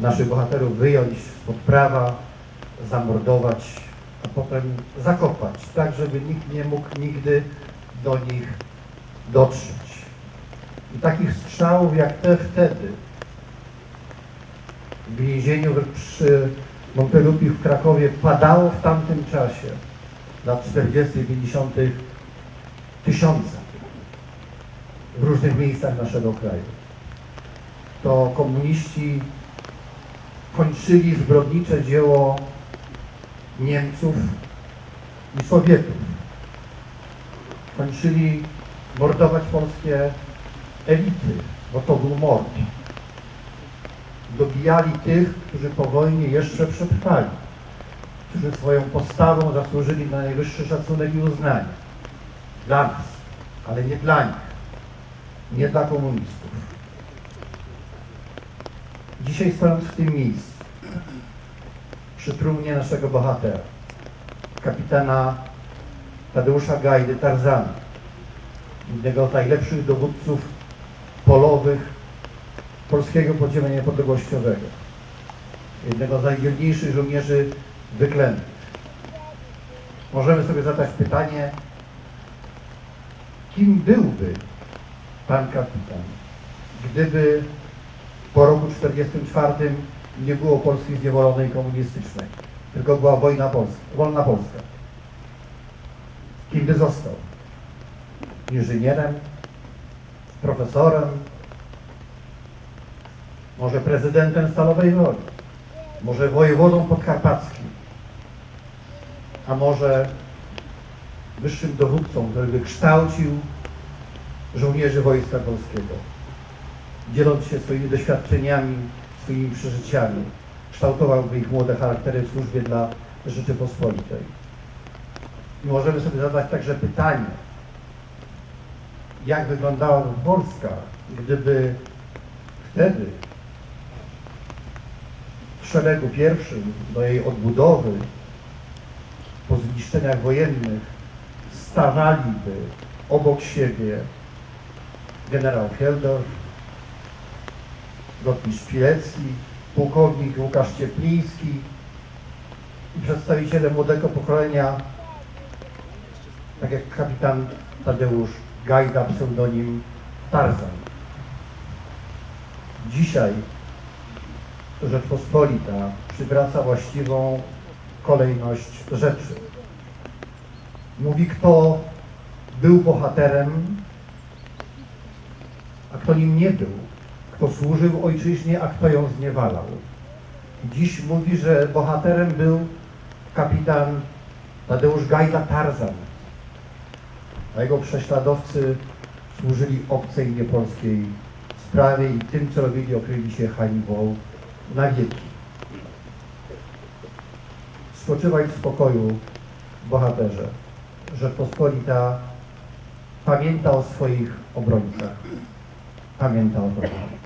naszych bohaterów wyjąć spod prawa, zamordować, a potem zakopać, tak żeby nikt nie mógł nigdy do nich dotrzeć. I takich strzałów jak te wtedy w więzieniu przy Montelupi w Krakowie padało w tamtym czasie, lat 40., 50., tysiące w różnych miejscach naszego kraju. To komuniści kończyli zbrodnicze dzieło Niemców i Sowietów. Kończyli mordować polskie elity, bo to był mord. Dobijali tych, którzy po wojnie jeszcze przetrwali, którzy swoją postawą zasłużyli na najwyższy szacunek i uznanie. Dla nas, ale nie dla nich, nie dla komunistów. Dzisiaj stojąc w tym miejscu, przy trumnie naszego bohatera, kapitana Tadeusza Gajdy Tarzana, jednego z najlepszych dowódców polowych polskiego podziemia niepodległościowego, jednego z najdzielniejszych żołnierzy wyklętych. Możemy sobie zadać pytanie, kim byłby pan kapitan, gdyby po roku 1944 nie było Polski zniewolonej komunistycznej, tylko była wojna Polska, wolna Polska. Kim by został? Inżynierem, profesorem, może prezydentem Stalowej Woli, może wojewodą podkarpackim, a może wyższym dowódcą, który by kształcił żołnierzy Wojska Polskiego, dzieląc się swoimi doświadczeniami, swoimi przeżyciami, kształtowałby ich młode charaktery w służbie dla Rzeczypospolitej. I możemy sobie zadać także pytanie, jak wyglądałaby Polska, gdyby wtedy w szeregu pierwszym do jej odbudowy po zniszczeniach wojennych stawaliby obok siebie generał Fieldorf, lotnisz Pilecki, pułkownik Łukasz Ciepliński i przedstawiciele młodego pokolenia, tak jak kapitan Tadeusz Gajda, pseudonim Tarzan. Dzisiaj Rzeczpospolita przywraca właściwą kolejność rzeczy. Mówi, kto był bohaterem, a kto nim nie był, kto służył ojczyźnie, a kto ją zniewalał. Dziś mówi, że bohaterem był kapitan Tadeusz Gajda Tarzan, a jego prześladowcy służyli obcej niepolskiej sprawie i tym, co robili, okryli się hańbą na wieki. Spoczywaj w spokoju, bohaterze. Rzeczpospolita pamięta o swoich obrońcach. Pamięta o tobie.